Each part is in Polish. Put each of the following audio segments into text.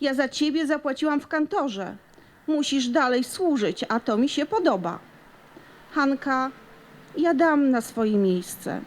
Ja za ciebie zapłaciłam w kantorze. Musisz dalej służyć, a to mi się podoba. Hanka, ja dam na swoje miejsce.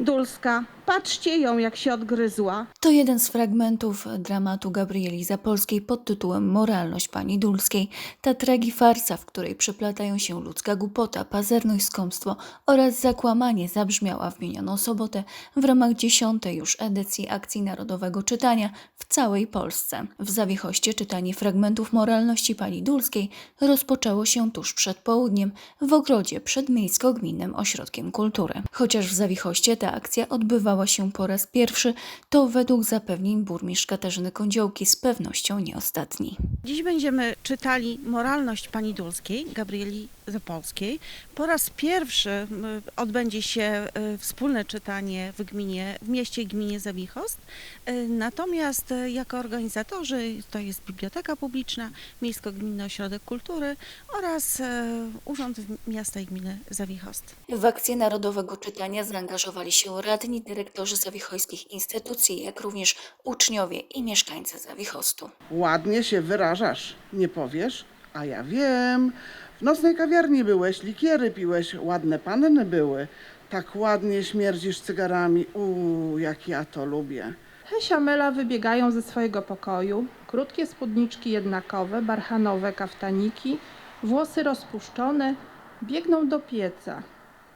Dulska, patrzcie ją, jak się odgryzła. To jeden z fragmentów dramatu Gabrieli Zapolskiej pod tytułem Moralność pani Dulskiej. Ta tragifarsa, w której przeplatają się ludzka głupota, pazerność, skąpstwo oraz zakłamanie zabrzmiała w minioną sobotę w ramach dziesiątej już edycji akcji Narodowego Czytania w całej Polsce. W Zawiechoście czytanie fragmentów moralności pani Dulskiej rozpoczęło się tuż przed południem w ogrodzie przed Miejsko-Gminnym Ośrodkiem Kultury. Chociaż w Zawiechoście ta akcja odbywała się po raz pierwszy, to według zapewnień burmistrz Katarzyny Kądziołki z pewnością nie ostatni. Dziś będziemy czytali Moralność Pani Dulskiej, Gabrieli Zapolskiej. Po raz pierwszy odbędzie się y, wspólne czytanie w gminie, w mieście i gminie Zawichost. Y, Natomiast y, jako organizatorzy to jest Biblioteka Publiczna, Miejsko-Gminny Ośrodek Kultury oraz Urząd Miasta i Gminy Zawichost. W akcję Narodowego Czytania zaangażowali się radni, dyrektorzy zawichojskich instytucji, jak również uczniowie i mieszkańcy Zawichostu. Ładnie się wyrażasz, nie powiesz? A ja wiem. Nocnej kawiarni byłeś, likiery piłeś, ładne panny były. Tak ładnie śmierdzisz cygarami. Uuu, jak ja to lubię. Hesia Mela wybiegają ze swojego pokoju, krótkie spódniczki jednakowe, barchanowe kaftaniki, włosy rozpuszczone, biegną do pieca,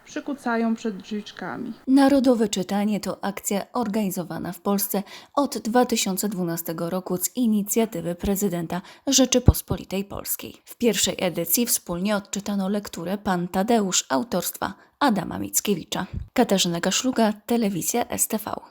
przykucają przed drzwiczkami. Narodowe Czytanie to akcja organizowana w Polsce od 2012 roku z inicjatywy prezydenta Rzeczypospolitej Polskiej. W pierwszej edycji wspólnie odczytano lekturę Pan Tadeusz autorstwa Adama Mickiewicza. Katarzyna Kaszluga, Telewizja STV.